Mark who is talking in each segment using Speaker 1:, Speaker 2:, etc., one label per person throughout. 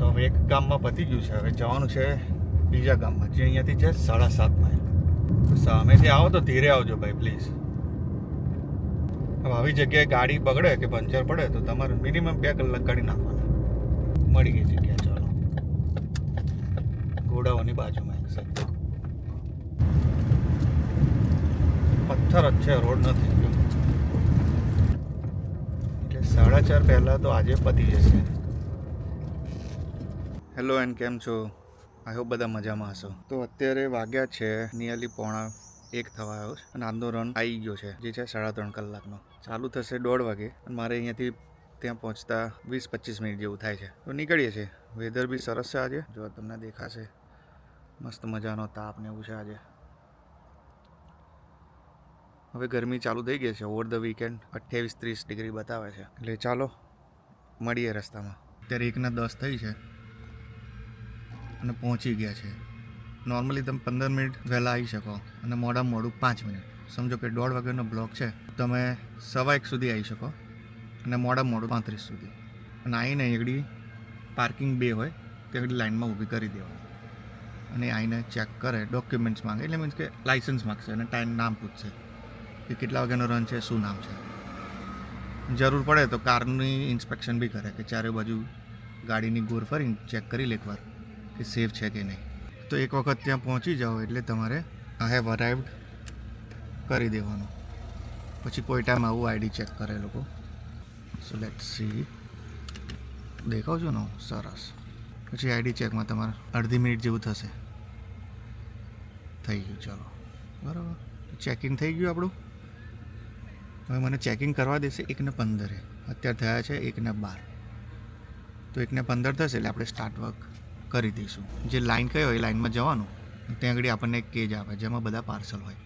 Speaker 1: તો હવે એક ગામમાં પતી ગયું છે. હવે જવાનું છે બીજા ગામમાં, જે અહીંયાથી છે સાડા સાત માઇલ. સામેથી આવો તો ધીરે આવજો ભાઈ પ્લીઝ હવે આવી જગ્યાએ ગાડી બગડે કે પંચર પડે તો તમારે મિનિમમ બે કલાક કાઢી નાખવાના. મળી ગઈ જગ્યા, ચાલો. ઘોડાઓની બાજુમાં એક સાઈડ. પથ્થર જ છે, રોડ નથી. એટલે સાડા ચાર પહેલાં તો આજે પતી જશે. હેલો એન્ડ કેમ છો? આઈ હોપ બધા મજામાં હશો. તો અત્યારે વાગ્યા છે, નિયરલી પોણા એક થવા આવ્યો છે અને રન આવી ગયો છે, જે છે સાડા ત્રણ કલાકનો. ચાલુ થશે દોઢ વાગે અને મારે અહીંયાથી ત્યાં પહોંચતા વીસ પચીસ મિનિટ જેવું થાય છે. તો નીકળીએ છીએ. વેધર બી સરસ છે આજે. જો તમને દેખાશે, મસ્ત મજાનો તાપ ને એવું છે આજે. હવે ગરમી ચાલુ થઈ ગઈ છે ઓવર ધ વીકેન્ડ અઠ્યાવીસ ત્રીસ ડિગ્રી બતાવે છે. એટલે ચાલો, મળીએ રસ્તામાં. અત્યારે એકના દસ થઈ છે. અને પહોંચી ગયા છે. નોર્મલી તમે પંદર મિનિટ વહેલા આવી શકો અને મોડા મોડું પાંચ મિનિટ. સમજો કે દોઢ વાગ્યાનો બ્લોક છે. તમે સવા એક સુધી આવી શકો અને મોડા મોડું પાંત્રીસ સુધી. અને આવીને એકડી પાર્કિંગ બે હોય તે આગળ લાઇનમાં ઊભી કરી દેવાની. અને આવીને ચેક કરે ડોક્યુમેન્ટ્સ માંગે. એટલે મીન્સ કે લાઇસન્સ માગશે અને ટાઈમ નામ પૂછશે કે કેટલા વાગ્યાનો રન છે, શું નામ છે. જરૂર પડે તો કારની ઇન્સ્પેક્શન બી કરે કે ચારે બાજુ ગાડીની ગોર ફરીને ચેક કરી લે એકવાર કે સેફ છે કે નહીં. તો એક વખત ત્યાં પહોંચી જાઓ એટલે તમારે આ હેવ અરાઇવડ કરી દેવાનું. પછી કોઈ ટાઈમ આવું આઈડી ચેક કરે લોકો. સો લેટ સી દેખાવ છો ને? સરસ. પછી આઈડી ચેકમાં તમારે અડધી મિનિટ જેવું થશે. થઈ ગયું, ચાલો. બરાબર. ચેકિંગ થઈ ગયું આપણું? હવે મને ચેકિંગ કરવા દેશે એકને પંદરે. અત્યારે થયા છે એકને બાર. તો એકને પંદર થશે એટલે આપણે સ્ટાર્ટ વર્ક કરી દઈશું. જે લાઈન કઈ હોય એ લાઈનમાં જવાનું. ત્યાં આગળ આપણને એક કેજ આપે જેમાં બધા પાર્સલ હોય.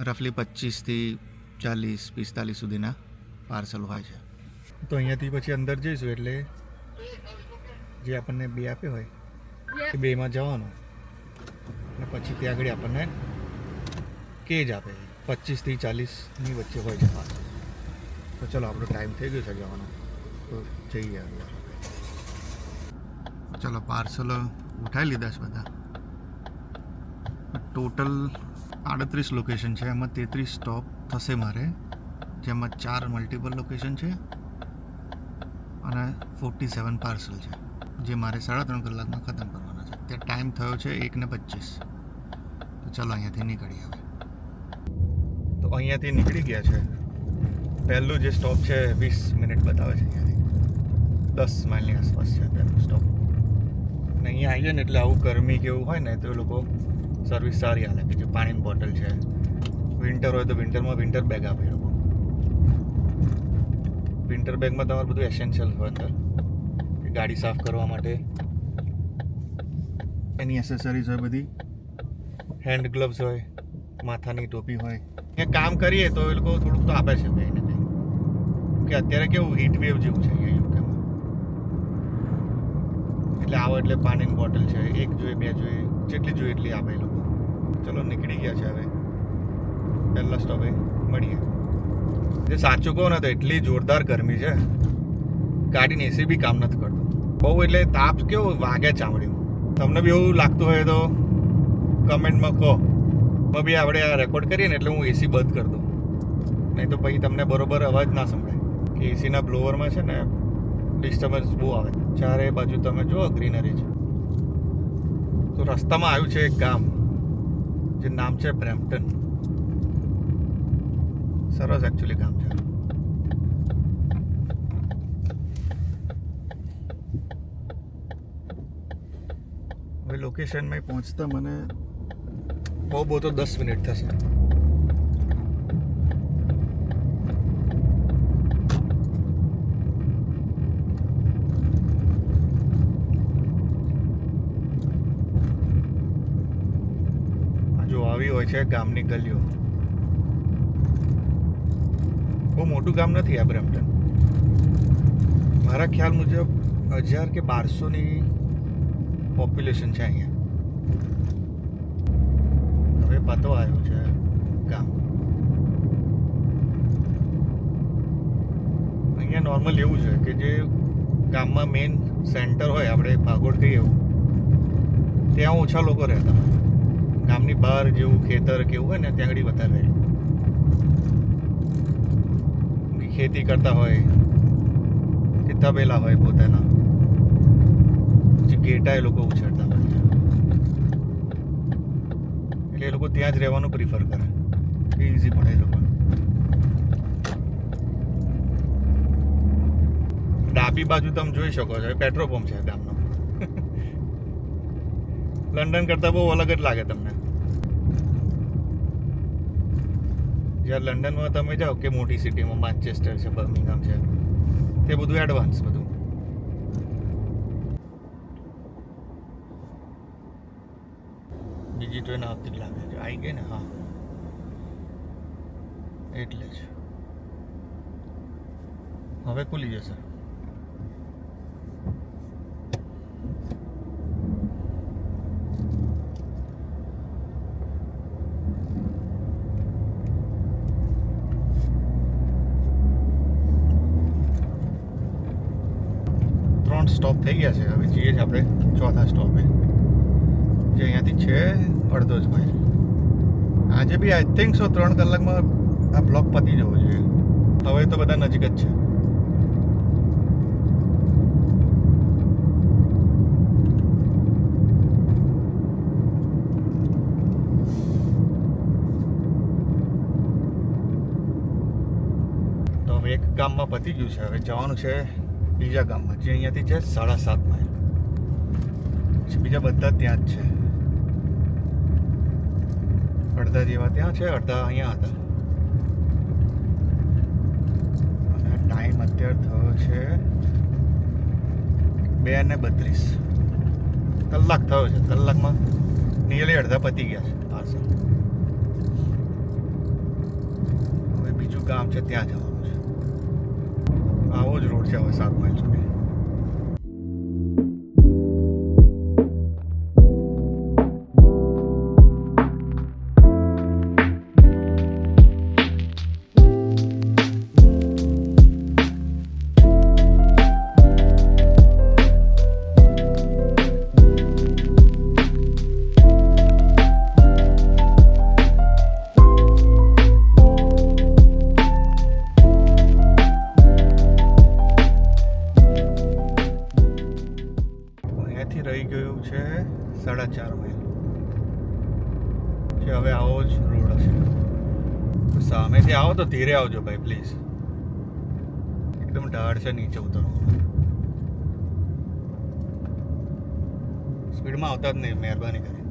Speaker 1: રફલી પચીસથી ચાલીસ પિસ્તાલીસ સુધીના પાર્સલ હોય છે. તો અહીંયાથી પછી અંદર જઈશું એટલે જે આપણને બે આપ્યો હોય એ બેમાં જવાનું. અને પછી ત્યાં આગળ આપણને કેજ આપે. પચીસથી ચાલીસની વચ્ચે હોય છે પાર્સલ તો ચલો આપણો ટાઈમ થઈ ગયો છે જવાનો. તો જઈએ અંદર ચલો, પાર્સલ ઉઠાવી લીધા છે બધા. ટોટલ આડત્રીસ લોકેશન છે. એમાં તેત્રીસ સ્ટોપ થશે મારે. જેમાં ચાર મલ્ટિપલ લોકેશન છે અને ફોર્ટી સેવન પાર્સલ છે, જે મારે સાડા ત્રણ કલાકમાં ખતમ કરવાના છે. ત્યાં ટાઈમ થયો છે એકને પચીસ. તો ચાલો, અહીંયાથી નીકળીએ હવે. તો અહીંયાથી નીકળી ગયા છે. પહેલું જે સ્ટોપ છે, વીસ મિનિટ બતાવે છે અહીંયાથી. દસ માઇલની આસપાસ છે પહેલું સ્ટોપ અને અહીંયા આવીએ ને એટલે આવું ગરમી કેવું હોય ને તો એ લોકો સર્વિસ સારી હાલે. કે જે પાણીની બોટલ છે. વિન્ટર હોય તો વિન્ટરમાં વિન્ટર બેગ આપે એ લોકો. વિન્ટર બેગમાં તમારું બધું એસેન્શિયલ હોય અંદર. ગાડી સાફ કરવા માટે. એની એસેસરીઝ હોય બધી? હેન્ડ ગ્લવ્સ હોય. માથાની ટોપી હોય. એ કામ કરીએ તો એ લોકો થોડુંક તો આપે છે કંઈ ને કે અત્યારે કેવું હીટ વેવ જેવું છે અહીંયા યુકેમાં એટલે આવો એટલે પાણીની બોટલ છે, એક જોઈએ, બે જોઈએ, જેટલી જોઈએ એટલી આપે એ લોકો. ચલો, નીકળી ગયા છે હવે. પહેલા સ્ટોપે મળીએ. જે સાચું કહું ને તો એટલી જોરદાર ગરમી છે. ગાડીને એસી બી કામ નથી કરતું. બહુ એટલે તાપ કેવો વાગે ચામડ્યું તમને બી એવું લાગતું હોય તો કમેન્ટમાં કહો. તો બી આપણે આ રેકોર્ડ કરીએ ને એટલે હું એસી બંધ કરી દઉં. નહીં તો પછી તમને બરોબર અવાજ ના સંભળાય. કે એસીના બ્લોવરમાં છે ને ડિસ્ટર્બન્સ બહુ આવે. ચારે બાજુ તમે જુઓ ગ્રીનરી છે. તો રસ્તામાં આવ્યું છે એક ગામ, જે નામ છે બ્રેમ્પટન સરસ એકચ્યુઅલી ગામ છે. હવે લોકેશનમાં પહોંચતા મને બહુ બહુ તો દસ મિનિટ થશે આ જો આવી હોય છે ગામની ગલીઓ. બહુ મોટું ગામ નથી આ બ્રેમ્પટન મારા ખ્યાલ મુજબ હજાર કે બારસોની પોપ્યુલેશન છે અહીંયા. હવે પતો આવ્યો છે ગામ. અહીંયા નોર્મલ એવું છે કે જે ગામમાં મેઇન સેન્ટર હોય, આપણે ભાગોળ કહીએ એવું, ત્યાં ઓછા લોકો રહેતા હોય. ગામની બહાર જેવું ખેતર કેવું હોય ને, ત્યાં આગળ વધારે રહે. ખેતી કરતા હોય કે તબેલા હોય પોતાના? પછી ઘેટા એ લોકો ઉછેરતા હોય. એટલે એ લોકો ત્યાં જ રહેવાનું પ્રિફર કરે. કે ઇઝી પડે એ લોકો. ડાબી બાજુ તમે જોઈ શકો છો પેટ્રોલ પંપ છે ગામનો. લંડન કરતાં બહુ અલગ જ લાગે તમને. જ્યારે લંડનમાં તમે જાઓ કે મોટી સિટીમાં માન્ચેસ્ટર છે બર્મિંગહામ છે, તે બધું એડવાન્સ બધું. બીજી ટ્રેન આવતી લાગે છે. આવી ગઈ ને? હા. એટલે જ. હવે ખુલી જશે. ત્રણ સ્ટોપ થઈ ગયા છે. હવે જઈએ છીએ આપણે ચોથા સ્ટોપે જે અહીંયાથી છે અડધો જ માઇલ આજે બી આઈ થિંક સો ત્રણ કલાકમાં આ બ્લોક પતી જવો જોઈએ. હવે તો બધા નજીક જ છે. એક ગામમાં પતી ગયું છે. હવે જવાનું છે બીજા ગામમાં, જે અહીંયાથી છે સાડા સાત માઇલ. બીજા બધા ત્યાં જ છે. અડધા જેવા ત્યાં છે, અડધા અહીંયા હતા. અને ટાઈમ અત્યારે થયો છે બે ને બત્રીસ. કલાક થયો છે, કલાકમાં નિયરલી અડધા પતી ગયા છે પાર્સલ હવે બીજું ગામ છે, ત્યાં જવાનું. છે આવો જ રોડ છે હવે સાત માઇલ સુધી. સામેથી આવો તો ધીરે આવજો ભાઈ પ્લીઝ એકદમ ઢાળ છે નીચે ઉતરવાનું સ્પીડમાં આવતા જ નહીં મહેરબાની કરી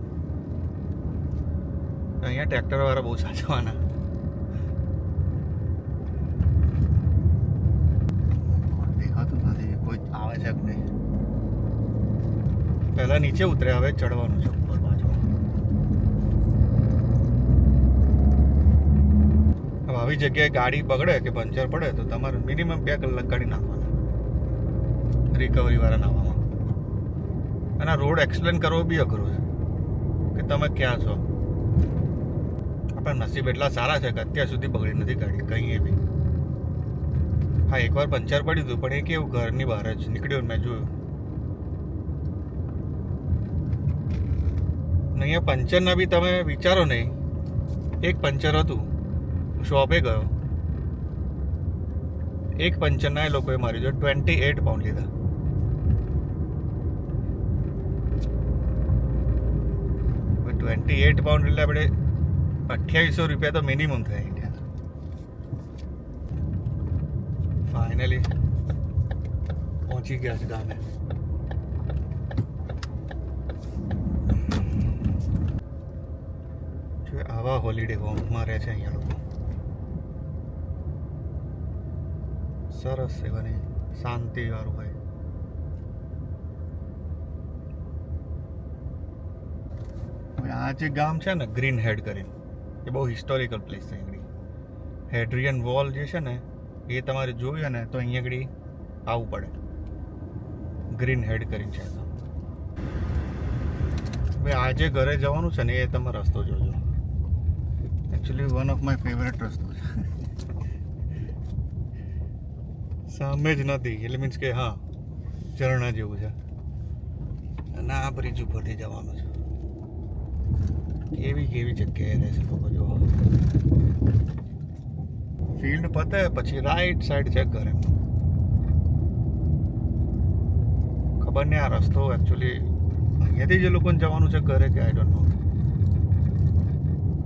Speaker 1: અહીંયા ટ્રેક્ટર વાળા બહુ સાચવાના. દેખાતું નથી કોઈ આવે છે કે નહીં? પહેલા નીચે ઉતરે હવે ચડવાનું છે ઉપર બાજુ હવે આવી જગ્યાએ ગાડી બગડે કે પંચર પડે તો તમારે મિનિમમ બે કલાક કાઢી નાખવાના. રિકવરી વાળા નાવામાં. અને આ રોડ એક્સપ્લેન કરવો બી અઘરો છે. કે તમે ક્યાં છો? આપણા નસીબ એટલા સારા છે કે અત્યાર સુધી બગડી નથી ગાડી કંઈ બી. હા, એકવાર પંચર પડ્યું હતું, પણ એ કેવું ઘરની બહાર જ નીકળ્યો મેં જોયું. અહીંયા પંચરના બી તમે વિચારો નહીં. એક પંચર હતું. શોપે ગયો. એક પંચરના એ લોકોએ મારી જો ટ્વેન્ટી એટ પાઉન્ડ લીધા. ટ્વેન્ટી એટ પાઉન્ડ એટલે આપણે અઠ્યાવીસો રૂપિયા તો મિનિમમ થાય ઇન્ડિયાના ફાઇનલી પહોંચી ગયા છે ગામે. આવા હોલિડે હોમમાં રહે છે અહીંયા લોકો. સરસ એવાની શાંતિ વાળું હોય. આ જે ગામ છે ને ગ્રીન હેડ કરીને, એ બહુ હિસ્ટોરિકલ પ્લેસ છે અહીંયા હેડ્રિયન વોલ જે છે ને, એ તમારે જોયું ને, તો અહીંયા આગળ આવવું પડે. ગ્રીન હેડ કરીને છે હવે આજે ઘરે જવાનું છે ને, એ તમે રસ્તો જોજો. Actually one of my favourite રસ્તો છે. સામે જ નથી, એટલે મીન્સ કે હા, ઝરણા જેવું છે. અને આ બ્રિજ ઉપરથી જવાનું છે. કેવી કેવી જગ્યાએ રહેશે લોકો જો ફિલ્ડ પતે, પછી રાઈટ સાઈડ છે કરે. ખબર નહીં આ રસ્તો એકચ્યુઅલી અહીંયાથી જે લોકોને જવાનું છે ઘરે કે આઈ ડોન્ટ નો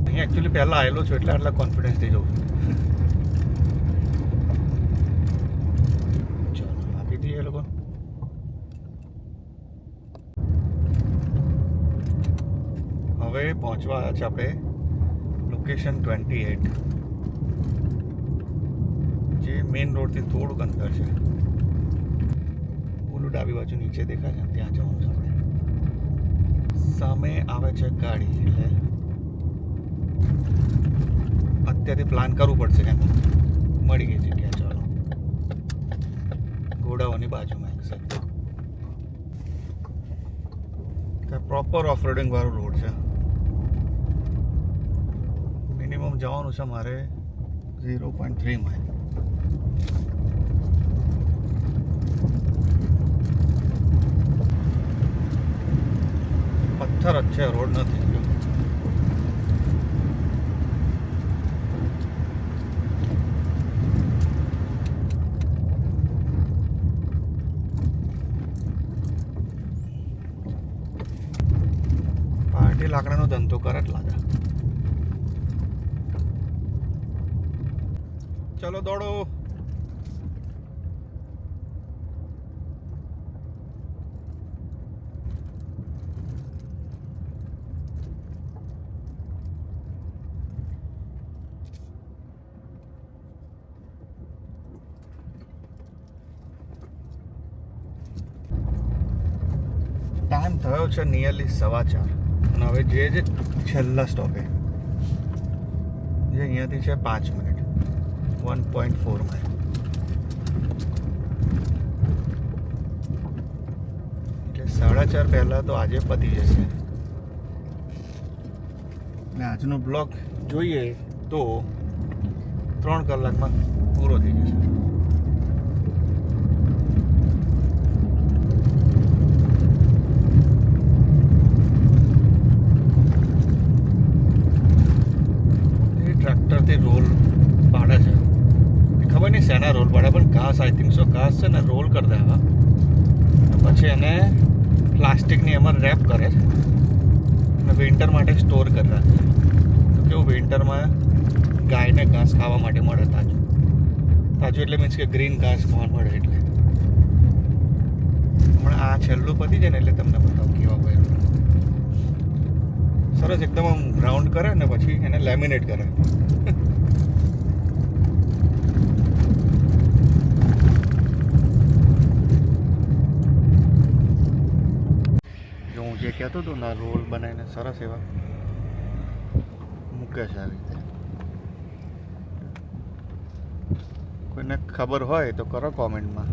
Speaker 1: અહીંયા એકચ્યુઅલી પહેલાં આવેલો છું એટલે આટલા કોન્ફિડન્સથી જઉં છું ચાલો આપી દઈએ એ લોકો હવે પહોંચવા આવ્યા આપણે લોકેશન ટ્વેન્ટી એટ જે મેઇન રોડથી થોડુંક અંદર છે. ઓલું ડાબી બાજુ નીચે દેખાય છે ત્યાં જવાનું છે આપણે. સામે આવે છે ગાડી, એટલે અત્યારથી પ્લાન કરવું પડશે કે મળી ગઈ જગ્યા ચાલો. ઘોડાઓની બાજુમાં એક્ઝેક્ટ પ્રોપર ઓફ રોડિંગ વાળો રોડ છે મિનિમમ જવાનું છે મારે ઝીરો પોઈન્ટ થ્રી માઇલ પથ્થર જ છે, રોડ નથી. પાર્ટી લાકડાનો ધંધો કરે જ લાગે ચલો દોડો. ટાઈમ થયો છે નિયરલી સવા ચાર. અને હવે જે જે છેલ્લા સ્ટોપે જે અહીંયાથી છે પાંચ minute one point four mile એટલે સાડા ચાર પહેલાં તો આજે પતી જશે. અને આજનો બ્લોક જોઈએ તો ત્રણ કલાકમાં પૂરો થઈ જશે એ ટ્રેક્ટરથી રોલ પાડે છે એ ખબર નહીં શેના રોલ પાડે પણ ઘાસ આઈ થિંક સો ઘાસ છે ને રોલ કરી દે પછી એને પ્લાસ્ટિકની એમાં રેપ કરે છે. અને વિન્ટર માટે સ્ટોર કરી રાખે તો કેવું વિન્ટરમાં ગાયને ઘાસ ખાવા માટે મળે તાજું? તાજું એટલે મીન્સ કે ગ્રીન ઘાસ ખાવા મળે એટલે. હમણાં આ છેલ્લું પતી જાય ને એટલે તમને બતાવું કેવા હોય સરસ, એકદમ આમ રાઉન્ડ કરે ને પછી એને લેમિનેટ કરે જો હું જે કહેતો હતો ના રોલ બનાવીને સરસ એવા મૂકે છે આવી રીતે. કોઈને ખબર હોય તો કરો કોમેન્ટમાં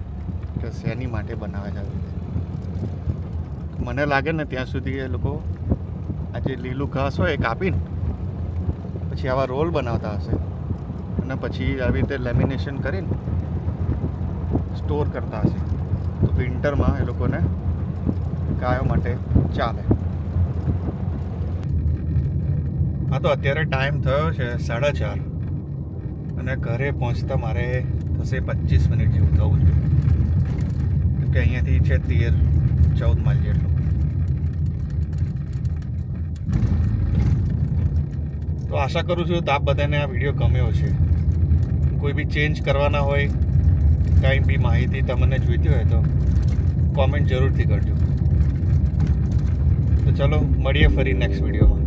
Speaker 1: કે શેની માટે બનાવે છે આવી રીતે. મને લાગે ને ત્યાં સુધી એ લોકો આ જે લીલું ઘાસ હોય એ કાપીને પછી આવા રોલ બનાવતા હશે. અને પછી આવી રીતે લેમિનેશન કરીને સ્ટોર કરતા હશે. તો વિન્ટરમાં એ લોકોને ગાયો માટે ચાલે. હા, તો અત્યારે ટાઈમ થયો છે સાડા ચાર. અને ઘરે પહોંચતા મારે થશે પચીસ મિનિટ જેવું થવું જોઈએ કે અહીંયાથી છે તેર, ચૌદ માઇલ જેટલું. તો આશા કરું છું તો આપ બધાને આ વીડિયો ગમ્યો છે. કોઈ બી ચેન્જ કરવાના હોય, કાંઈ બી માહિતી તમને જોઈતી હોય તો કોમેન્ટ જરૂરથી કરજો. તો ચલો મળીએ ફરી નેક્સ્ટ વિડીયોમાં